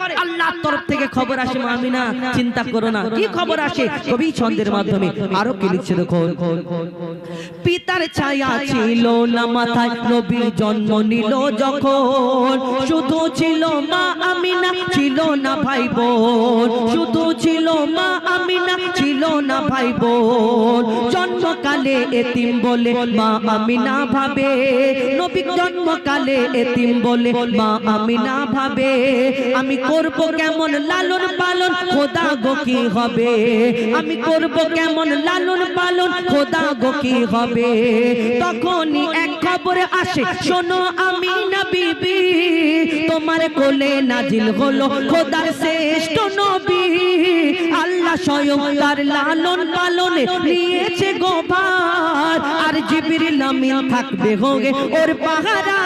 করে। আল্লাহর তরফ থেকে খবর আসে মা আমিনা চিন্তা করো না। কি খবর আসে? কবি ছন্দের মাধ্যমে। আরও কি লিখছে দেখো পিতার ছায়া ছিল না মাথায় নবী জন্ম নিল যখন। শুধু ছিল মা আমিনা ছিল না ভাই বোন শুধু ছিল মা আমিনা ছিল না ভাই বোন জন্মকালে এতিম বলে মা আমিনা ভাবে। নবী জন্মকালে এতিম বলে মা আমিনা ভাবে। আমি করব কেমন লালন পালন? খোদা গো, কি হবে? আমি করব কেমন লালন পালন? খোদা গো, কি হবে? তখনই এক খবর আসে, শোনো আমি না বিবি, তোমার কোলে নাজিল হলো খোদার শ্রেষ্ঠ নবী। আল্লাহ স্বয়ং তার লালন পালনে নিয়েছে গোভার আর জিবরিল আমিন থাকবে হোগে ওর পাহারাদার ও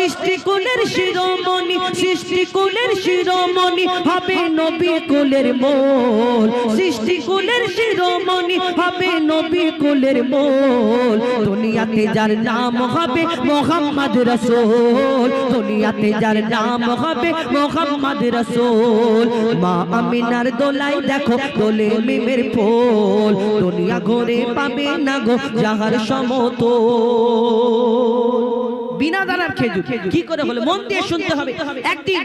সৃষ্টি কুলের শিরোমণি সৃষ্টি কুলের শিরোমণি হবে নবী কুলের মোল। সৃষ্টি কুলের শিরোমণি হবে নবী কুলের মোল। দুনিয়াতে যার নাম হবে মোহাম্মদ রসুল। দুনিয়াতে যার নাম হবে মোহাম্মদ রসুল। মা আমিনার দোলাই দেখো, দোলে মিমের ফুল। দুনিয়া ঘুরে পাবে না গো যাহার সমতল। বিনা দানার খেজুর। কি করে হলো? মন দিয়ে শুনতে হবে। একদিন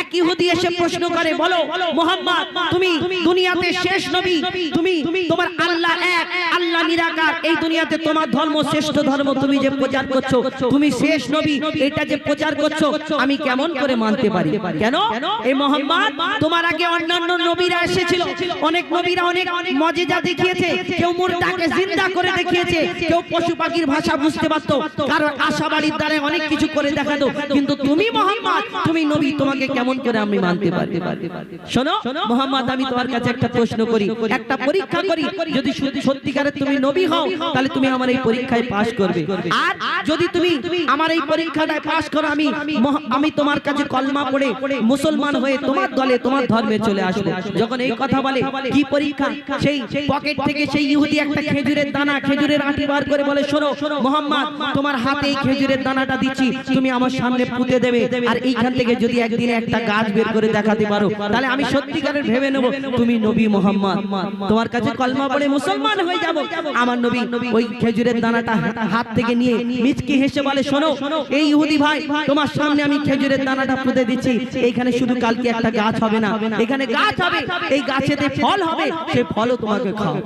এক ইহুদি এসে প্রশ্ন করে বলো মোহাম্মদ তুমি দুনিয়াতে শেষ নবী? তুমি তোমার আল্লাহ এক আল্লাহ নিরাকার। এই দুনিয়াতে তোমার ধর্ম শ্রেষ্ঠ ধর্ম তুমি যে প্রচার করছ তুমি শেষ নবী এটা যে প্রচার করছ আমি কেমন করে মানতে পারি? কেন? এই মোহাম্মদ তোমার আগে অন্যান্য নবীরা এসেছিল। অনেক নবীরা অনেক মজেজা দেখিয়েছে। কেউ মুরটাকে জিন্দা করে দেখিয়েছে। কেউ পশু পাখির ভাষা বুঝতে পারতো কারণ আশাবাড়ির দ্বারা অনেক কিছু করে দেখাতো, কিন্তু তুমি মোহাম্মদ, তুমি নবী, তোমাকে কেমন করে আমি মানতে পারি? শোনো, মোহাম্মদ, আমি তোমার কাছে একটা প্রশ্ন করি। একটা পরীক্ষা করি। যদি সত্যি- সত্যিকারের তুমি নবী হও, তাহলে তুমি আমার এই পরীক্ষায় পাশ করবে। আর যদি তুমি আমার এই পরীক্ষাটায় পাশ করো, আমি আমি তোমার কাছে কলমা পড়ে মুসলমান হয়ে তোমার দলে, তোমার ধর্মে চলে আসব। যখন এই কথা বলে, কি পরীক্ষা? সেই পকেট থেকে সেই ইহুদি একটা খেজুরের দানা, খেজুরের আটি বার করে বলে, শোনো, মোহাম্মদ, তোমার হাতে এই খেজুরের দানাটা দিচ্ছি, তুমি আমার সামনে পুঁতে দেবে। আর এইখান থেকে যদি একদিন একটা গাছ বের করে দেখাতে পারো, তাহলে আমি সত্যিকারের ভেবে নেব, তুমি নবী মোহাম্মদ। তোমার কাছে কলমা পড়ে মুসলমান হয়ে যাব। আমার নবী ওই খেজুরের দানাটা হাত থেকে নিয়ে মিচকি হেসে বলে, শোনো, এই ইহুদি ভাই, তোমার সামনে আমি খেজুরের দানাটা পুঁতে দিচ্ছি। এইখানে শুধু কালকে একটা গাছ হবে না। এখানে গাছ হবে। এই গাছেতে ফল হবে। সে ফলও তোমাকে খাও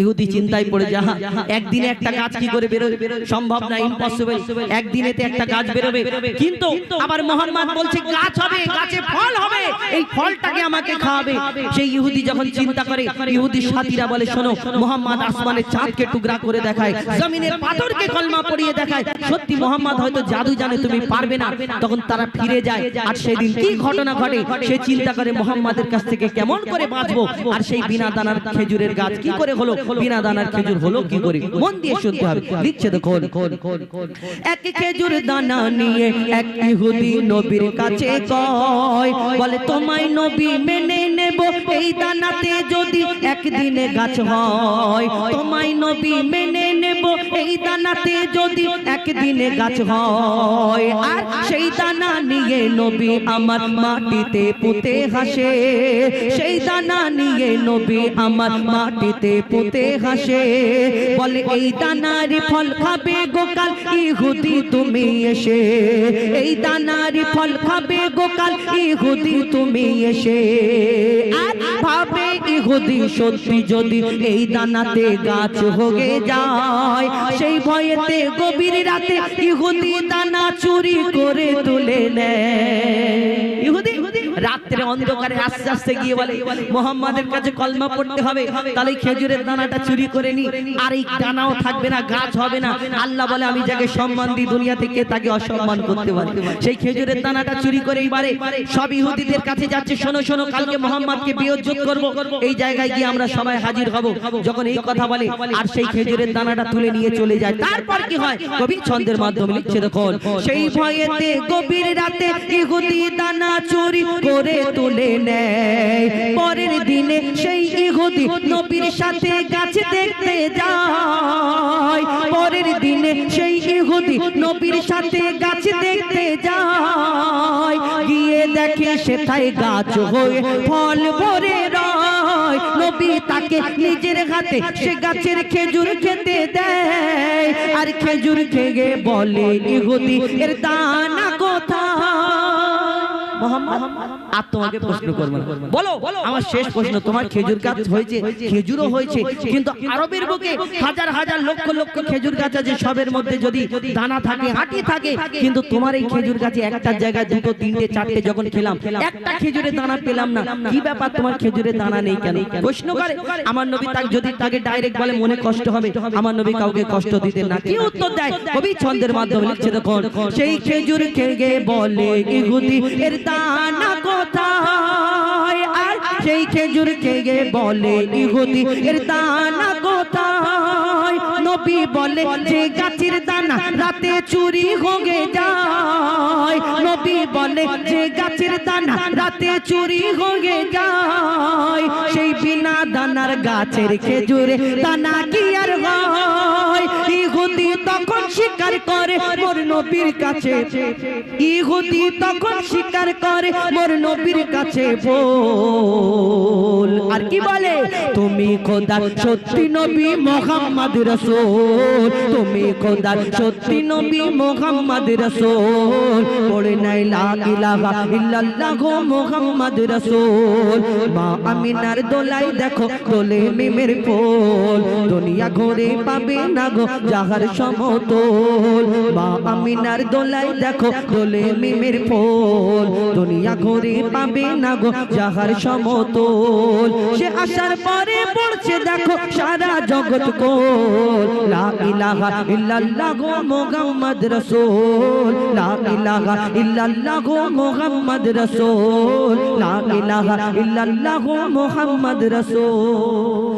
ইহুদি চিন্তায় পড়ে যাহা একদিনে একটা গাছ কি করে বেরোবে? সম্ভব না ইম্পসিবল একদিনেতে একটা গাছ বেরোবে। কিন্তু আবার মোহাম্মদ বলছে গাছ হবে গাছে ফল হবে। এই ফলটাকে আমাকে খাওয়াবে। সেই ইহুদি যখন চিন্তা করে ইহুদি সাথীরা বলে শোনো মোহাম্মদ আসমানের চাঁদকে টুকরা করে দেখায় জমিনের পাথরকে কলমা পড়িয়ে দেখায়। সত্যি মোহাম্মদ হয়তো জাদু জানে তুমি পারবে না। তখন তারা ফিরে যায় আর সেদিন কি ঘটনা ঘটে? সে চিন্তা করে মোহাম্মদের কাছ থেকে কেমন করে বাঁচবো আর সেই বিনা দানার খেজুরের গাছ কি করে হলো বিনা দানার খেজুর হলো কি করে? মন দিয়ে শুনতে হবে লিখছে দেখুন। এক খেজুর দানা নিয়ে এক ইহুদি নবীর কাছে কয় বলে তোমায় নবী মেনে নেব এই দানাতে যদি একদিনে গাছ হয় তোমায় নবী মেনে নেব এই দানাতে যদি একদিনে গাছ হয় আর সেই দানা নিয়ে নবী আমার মাটিতে পুঁতে হাসে সেই দানা নিয়ে নবী আমার মাটিতে পুঁতে পুঁতে হাসে বলে এই দানার ফল খাবে গোকাল ইহুদি তুমি এসে এই দানার ফল খাবে গোকাল ইহুদি তুমি এসে। আর ভাবে ইহুদি সত্যি যদি এই দানাতে গাছ হয়ে যায় সেই ভয়েতে গভীর রাতে ইহুদি দানা চুরি করে তুলে নেয়। রাত্রে অন্ধকারে আস্তে আস্তে গিয়ে বলে, মোহাম্মদের কাছে কলমা পড়তে হবে, তাহলে খেজুরের দানাটা চুরি করে নি। আর এই দানাও থাকবে না, গাছ হবে না। আল্লাহ বলে, আমি যাকে সম্মান দিই দুনিয়া থেকে, তাকে অসম্মান করতে পারি। সেই খেজুরের দানাটা চুরি করে এইবারে সব ইহুদিদের কাছে যাচ্ছে, শোনো শোনো, কালকে মোহাম্মদকে বিয়োজ্জত করব। এই জায়গায় গিয়ে আমরা সবাই হাজির হব। যখন এই কথা বলে, আর সেই খেজুরের দানাটা তুলে নিয়ে চলে যায়। তারপর কি হয়? কবি ছন্দের মাধ্যমে লিখছে, দেখুন, সেই ভয়েতে গভীর রাতে ইহুদি দানা চুরি করে তুলে নেয়। পরের দিনে সেই ইহুদি নবীর সাথে গাছ দেখতে যায়। পরের দিনে সেই ইহুদি নবীর সাথে গাছ দেখতে যায়। গিয়ে দেখে সেটাই গাছ হয়ে ফল ভরে নবী তাকে নিজের হাতে সে গাছের খেজুর খেতে দেয়। আর খেজুর খেয়ে বলে, ইহুদি, এর দানা মোহাম্মদ আর তোমাকে প্রশ্ন করব না। বলো আমার শেষ প্রশ্ন তোমার খেজুর গাছ হয়েছে খেজুরও হয়েছে কিন্তু আরবের বুকে হাজার হাজার লক্ষ লক্ষ খেজুর গাছ আছে সবের মধ্যে যদি দানা থাকে আটি থাকে কিন্তু তোমার এই খেজুর গাছে একটা জায়গায় দুটো তিনটে চারটে যখন খেলাম একটা খেজুরের দানা পেলাম না। কি ব্যাপার তোমার খেজুরের দানা নেই কেন? প্রশ্ন করে আমার নবী তাকে যদি তাকে ডাইরেক্ট বলে মনে কষ্ট হবে আমার নবী কাউকে কষ্ট দিতেন না। কি উত্তর দেয়? কবি ছন্দের মাধ্যমে লিখছে দেখুন সেই খেজুর খেয়ে বলে ইহুদি এর কোথায়? আর সেই খেজুর খেয়ে বলে, ইহুদি, এর দানা কোথায়? নবী বলে, যে গাছের দানা রাতে চুরি হয়ে যায়। নবী বলে, যে গাছের দানা রাতে চুরি হয়ে যায়। সেই বিনা দানার গাছের খেজুরে দানা কি আর হয়? ইহুদি তখন স্বীকার করে মোর নবীর কাছে। ইহুদি তখন স্বীকার করে মোর নবীর কাছে বল। আর কি বলে? তুমি খোদার সত্যি নবী মোহাম্মদ রসুল। তুমি খোদার সত্যি নবী মোহাম্মদ রসুল। পড়ে নাই লা ইলাহা ইল্লাল্লাহ মোহাম্মদ রসুল। মা আমিনার দোলাই দেখো, দোলে মিমের ফুল। দুনিয়া ঘুরে পাবে না গো, যাহার সমতল মা আমিনার দোলাই দেখো, দোলে মিমের ফুল। দুনিয়া ঘুরে পাবে না গো যাহার সমতল। সে আসার পরে পড়ছে দেখো সারা জগৎ কোল। লা ইলাহা ইল্লাল্লাহ গো মুহাম্মদ রাসূল। লা ইলাহা ইল্লাল্লাহ গো মুহাম্মদ রাসূল। লা ইলাহা ইল্লাল্লাহ মুহাম্মদ রাসূল।